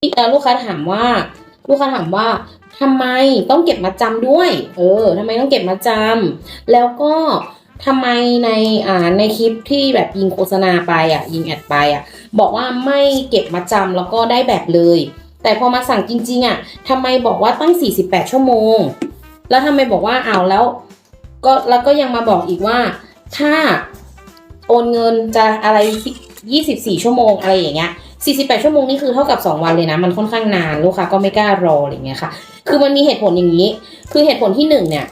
เอ่อลูกค้าถามว่า ลูกค้าถามว่าทำไมต้องเก็บมาจำด้วย เออทำไมต้องเก็บมาจำแล้วก็ทำไมในอ่าในคลิปที่แบบยิงโฆษณาไปอะ ยิงแอดไปอะ บอกว่าไม่เก็บมาจำแล้วก็ได้แบบเลย แต่พอมาสั่งจริง ๆ อะทำไมบอกว่าตั้ง 48 ชั่วโมง แล้วทำไมบอกว่าเอาวแล้ว ก็แล้วก็ยังมาบอกอีกว่า ถ้าโอนเงินจะอะไร 24 ชั่วโมงอะไรอย่างเงี้ย 48 ชั่วโมงนี่คือเท่ากับ 2 วันเลยนะ มันค่อนข้างนานลูกค้าก็ไม่กล้ารออะไรเงี้ยค่ะ คือมันมีเหตุผลอย่างนี้ คือเหตุผลที่หนึ่งเนี่ย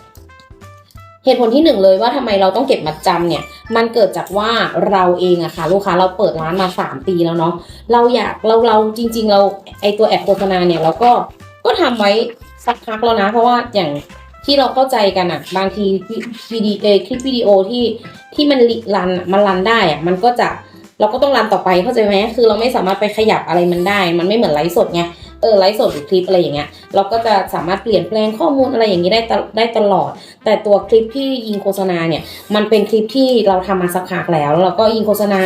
เหตุผลที่หนึ่งเลยว่าทำไมเราต้องเก็บมัดจำเนี่ย มันเกิดจากว่าเราเองอะค่ะ ลูกค้าเราเปิดร้านมาสามปีแล้วเนาะ เราอยากเราเราจริง ๆ เราไอตัวแอปโฆษณาเนี่ยเราก็ก็ทำไว้สักพักแล้วนะ เพราะว่าอย่างที่เราเข้าใจกันอะบางทีวิดีเอคลิปวิดีโอที่ที่มันรันมันรันได้อะมันก็จะ เราก็ต้องรันต่อไปเข้าใจไหมคือเราไม่สามารถไปขยับอะไรมันได้ มันไม่เหมือนไลฟ์สดไงเออไลฟ์สดหรือคลิปอะไรอย่างเงี้ยเราก็จะสามารถเปลี่ยนแปลงข้อมูลอะไรอย่างนี้ได้ได้ตลอด แต่ตัวคลิปที่ยิงโฆษณาเนี่ยมันเป็นคลิปที่เราทำมาสักพักแล้วแล้วเราก็ยิงโฆษณา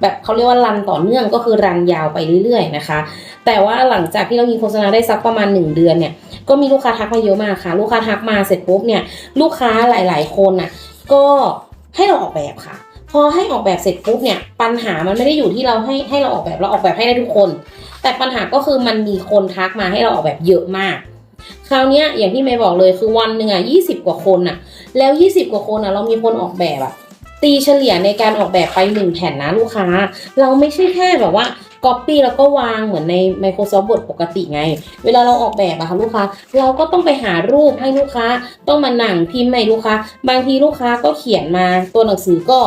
แบบเขาเรียกว่ารันต่อเนื่องก็คือรันยาวไปเรื่อยๆนะคะ แต่ว่าหลังจากที่เรายิงโฆษณาได้สักประมาณ 1 เดือนเนี่ยก็มีลูกค้าทักมาเยอะมากค่ะ ลูกค้าทักมาเสร็จปุ๊บเนี่ยลูกค้าหลาย ๆ คนน่ะก็ให้เราออกแบบค่ะ พอให้ออกแบบเสร็จปุ๊บเนี่ยปัญหามันไม่ได้อยู่ที่เราให้ให้เราออกแบบเราออกแบบให้ได้ทุกคน แต่ปัญหาก็คือมันมีคนทักมาให้เราออกแบบเยอะมาก คราวนี้อย่างที่เมย์บอกเลยคือวันหนึ่งอะยี่สิบกว่าคนอะ แล้วยี่สิบกว่าคนอะเรามีคนออกแบบอะตีเฉลี่ยในการออกแบบไปหนึ่งแผ่นนะลูกค้า เราไม่ใช่แค่แบบว่า Copy แล้วก็วางเหมือนใน Microsoft Word ปกติไง เวลาเราออกแบบอะค่ะลูกค้า เราก็ต้องไปหารูปให้ลูกค้า ต้องมาหนังพิมพ์ให้ลูกค้า บางทีลูกค้าก็เขียนมาตัวหนังสือก็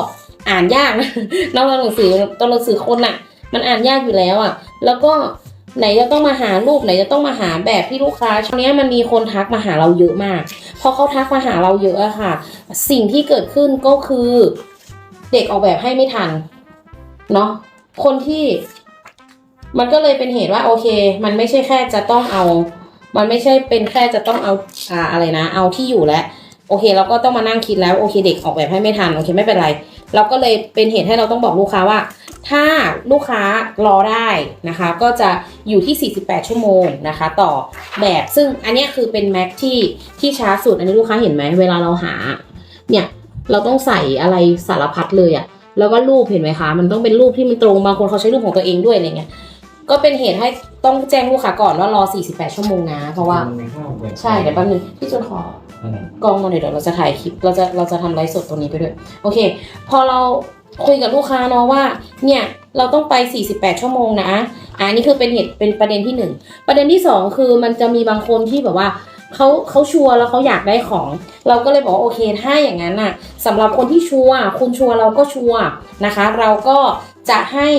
อ่านยากนะนอกจากหนังสือตัวหนังสือคนอะมันอ่านยากอยู่แล้วอะแล้วก็ไหนจะต้องมาหารูปไหนจะต้องมาหาแบบที่ลูกค้าช่วงนี้มันมีคนทักมาหาเราเยอะมาก พอเขาทักมาหาเราเยอะอะค่ะ สิ่งที่เกิดขึ้นก็คือ เด็กออกแบบให้ไม่ทันเนาะคนที่ มันก็เลยเป็นเหตุว่าโอเค มันไม่ใช่แค่จะต้องเอา มันไม่ใช่เป็นแค่จะต้องเอาอ่าอะไรนะ เอาที่อยู่แล้วโอเค เราก็ต้องมานั่งคิดแล้วโอเค เด็กออกแบบให้ไม่ทันโอเคไม่เป็นไร เราก็เลยเป็นเหตุให้เราต้องบอกลูกค้าว่า ถ้าลูกค้ารอได้นะคะ ก็จะอยู่ที่ 48 ชั่วโมงนะคะ ต่อแบบซึ่งอันเนี้ยคือเป็นแม็กที่ที่ช้าสุดอันนี้ลูกค้าเห็นไหมเวลาเราหา เนี่ยเราต้องใส่อะไรสารพัดเลยอะแล้วก็รูปเห็นไหมคะ มันต้องเป็นรูปที่มันตรงบางคนเขาใช้รูปของตัวเองด้วยอะไรเงี้ยก็เป็นเหตุให้ต้องแจ้งลูกค้าก่อนว่ารอ 48 ชั่วโมงนะ เพราะว่า ใช่เดี๋ยวแป๊บนึงพี่จุนขอ กล้องมาหน่อยเดี๋ยวเราจะถ่ายคลิปเราจะเราจะทำไลฟ์สดตัวนี้ไปด้วยโอเค พอเราคุยกับลูกค้าเนาะว่า เนี่ยเราต้องไป 48 ชั่วโมงนะอ่านี่คือเป็นเหตุเป็นประเด็นที่หนึ่งประเด็นที่สองคือมันจะมีบางคนที่แบบว่าเขาเขาชัวร์แล้วเขาอยากได้ของ เราก็เลยบอกโอเคถ้าอย่างนั้นน่ะสำหรับคนที่ชัวร์คุณชัวร์เราก็ชัวร์นะคะ เราก็จะให้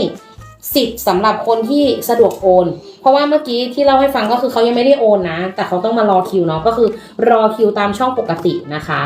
สิทธิ์สำหรับคนที่สะดวกโอน เพราะว่าเมื่อกี้ที่เล่าให้ฟังก็คือเขายังไม่ได้โอนนะ แต่เขาต้องมารอคิวเนาะก็คือรอคิวตามช่องปกตินะคะ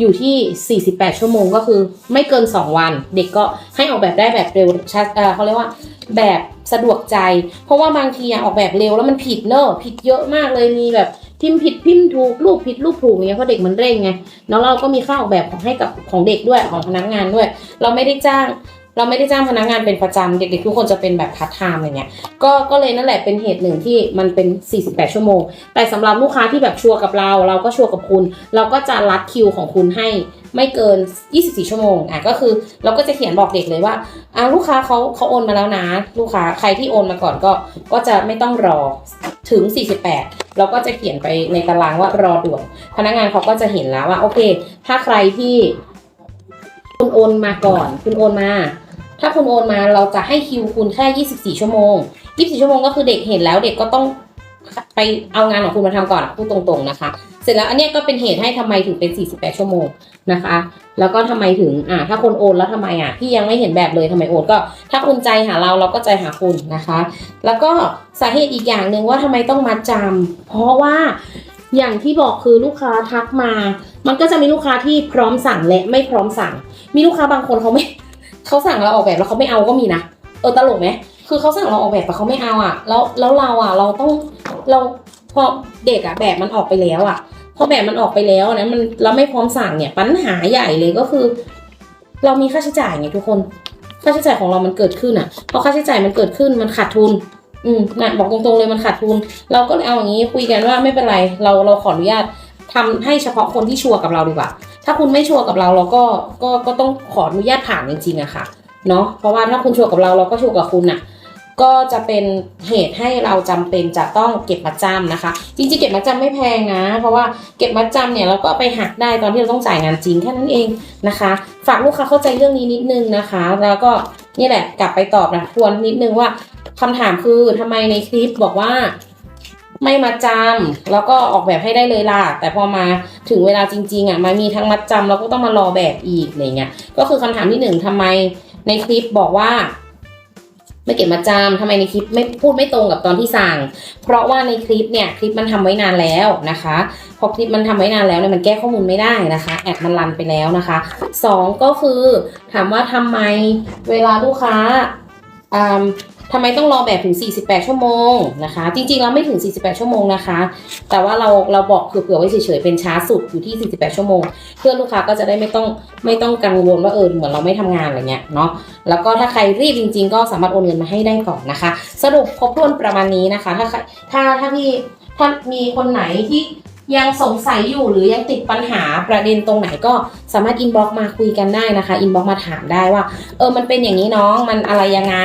อยู่ที่ 48 ชั่วโมงก็คือไม่เกิน 2 วัน เด็กก็ให้ออกแบบได้แบบเร็วชัดเขาเรียกว่าแบบสะดวกใจ เพราะว่าบางทีออกแบบเร็วแล้วมันผิดเนอะผิดเยอะมากเลยมีแบบพิมพ์ผิดพิมพ์ถูกรูปผิดรูปถูกเงี้ยเพราะเด็กมันเร่งไงแล้วเราก็มีค่าออกแบบของให้กับของเด็กด้วยของพนักงานด้วย เราไม่ได้จ้าง เราไม่ได้จ้างพนักงานเป็นประจำเด็กๆทุกคนจะเป็นแบบพาร์ทไทม์อะไรเงี้ยก็ก็เลยนั่นแหละเป็นเหตุหนึ่งที่มันเป็น 48 ชั่วโมง แต่สำหรับลูกค้าที่แบบชัวร์กับเรา เราก็ชัวร์กับคุณ เราก็จะรัดคิวของคุณให้ไม่เกิน 24 ชั่วโมงอะก็คือเราก็จะเขียนบอกเด็กเลยว่าอะลูกค้าเขาเขาโอนมาแล้วนะ ลูกค้าใครที่โอนมาก่อนก็ก็จะไม่ต้องรอถึง 48 เราก็จะเขียนไปในตารางว่ารอด่วนพนักงานเขาก็จะเห็นแล้วว่าโอเค ถ้าใครที่คุณโอนมาก่อน คุณโอนมา ถ้าคุณโอนมาเราจะให้คิวคุณแค่ 24 ชั่วโมง 24 ชั่วโมงก็คือเด็กเห็นแล้วเด็กก็ต้องไปเอางานของคุณมาทำก่อนพูดตรงๆนะคะ เสร็จแล้วอันนี้ก็เป็นเหตุให้ทำไมถึงเป็น 48 ชั่วโมงนะคะ แล้วก็ทำไมถึงอ่าถ้าคนโอนแล้วทำไมอะพี่ยังไม่เห็นแบบเลยทำไมโอนก็ ถ้าคุณใจหาเราเราก็ใจหาคุณนะคะ แล้วก็สาเหตุอีกอย่างหนึ่งว่าทำไมต้องมัดจำเพราะว่าอย่างที่บอกคือลูกค้าทักมา มันก็จะมีลูกค้าที่พร้อมสั่งและไม่พร้อมสั่ง มีลูกค้าบางคนเขาไม่ เขาสั่งเราออกแบบแล้วเขาไม่เอาก็มีนะเออตลกไหมคือเขาสั่งเราออกแบบแต่เขาไม่เอาอะ แล้วแล้วเราอะเราต้องเราพอเด็กอะแบบมันออกไปแล้วอะพอแบบมันออกไปแล้วนะมันเราไม่พร้อมสั่งเนี่ยปัญหาใหญ่เลยก็คือ เรามีค่าใช้จ่ายไงทุกคน ค่าใช้จ่ายของเรามันเกิดขึ้นอะพอค่าใช้จ่ายมันเกิดขึ้นมันขาดทุน อืมนะบอกตรงๆเลยมันขาดทุน เราก็เลยเอาอย่างนี้คุยกันว่าไม่เป็นไรเราเราขออนุญาตทำให้เฉพาะคนที่ชัวร์กับเราดีกว่า ถ้าคุณไม่ชัวร์กับเราเราก็ก็ก็ต้องขออนุญาตผ่านจริงๆอะค่ะเนาะเพราะว่าถ้าคุณชัวร์กับเราเราก็ชัวร์กับคุณอะก็จะเป็นเหตุให้เราจำเป็นจะต้องเก็บมาจำนะคะ จริงๆเก็บมาจำไม่แพงนะ เพราะว่าเก็บมาจำเนี่ยเราก็ไปหักได้ตอนที่เราต้องจ่ายงานจริงแค่นั้นเองนะคะ ฝากลูกค้าเข้าใจเรื่องนี้นิดนึงนะคะ แล้วก็นี่แหละกลับไปตอบนะทวนนิดนึงว่าคำถามคือทำไมในคลิปบอกว่า ไม่มาจำแล้วก็ออกแบบให้ได้เลยล่ะ แต่พอมาถึงเวลาจริงๆอะมันมีทั้งมัดจำแล้วก็ต้องมารอแบบอีกอะไรเงี้ยก็คือคำถามที่หนึ่งทำไมในคลิปบอกว่า ไม่เก็บมาจำทำไมในคลิปไม่พูดไม่ตรงกับตอนที่สั่ง เพราะว่าในคลิปเนี่ยคลิปมันทำไว้นานแล้วนะคะ พอคลิปมันทำไว้นานแล้วเนี่ยมันแก้ข้อมูลไม่ได้นะคะ แอดมันรันไปแล้วนะคะสองก็คือถามว่าทำไมเวลาลูกค้าอ่า ทำไมต้องรอแบบถึง 48 ชั่วโมงนะคะ จริงๆเราไม่ถึง 48 ชั่วโมงนะคะ แต่ว่าเราเราบอกเผื่อไว้เฉยๆเป็นช้าสุดอยู่ที่ 48 ชั่วโมง เพื่อลูกค้าก็จะได้ไม่ต้องไม่ต้องกังวลว่าเออเหมือนเราไม่ทำงานอะไรเงี้ยเนาะแล้วก็ถ้าใครรีบจริง ๆ ก็สามารถโอนเงินมาให้ได้ก่อนนะคะ สรุปครบถ้วนประมาณนี้นะคะ ถ้าใครถ้าถ้าพี่ถ้ามีคนไหนที่ยังสงสัยอยู่หรือยังติดปัญหาประเด็นตรงไหนก็สามารถอินบ็อกมาคุยกันได้นะคะอินบ็อกมาถามได้ว่า เออมันเป็นอย่างนี้น้องมันอะไรยังไง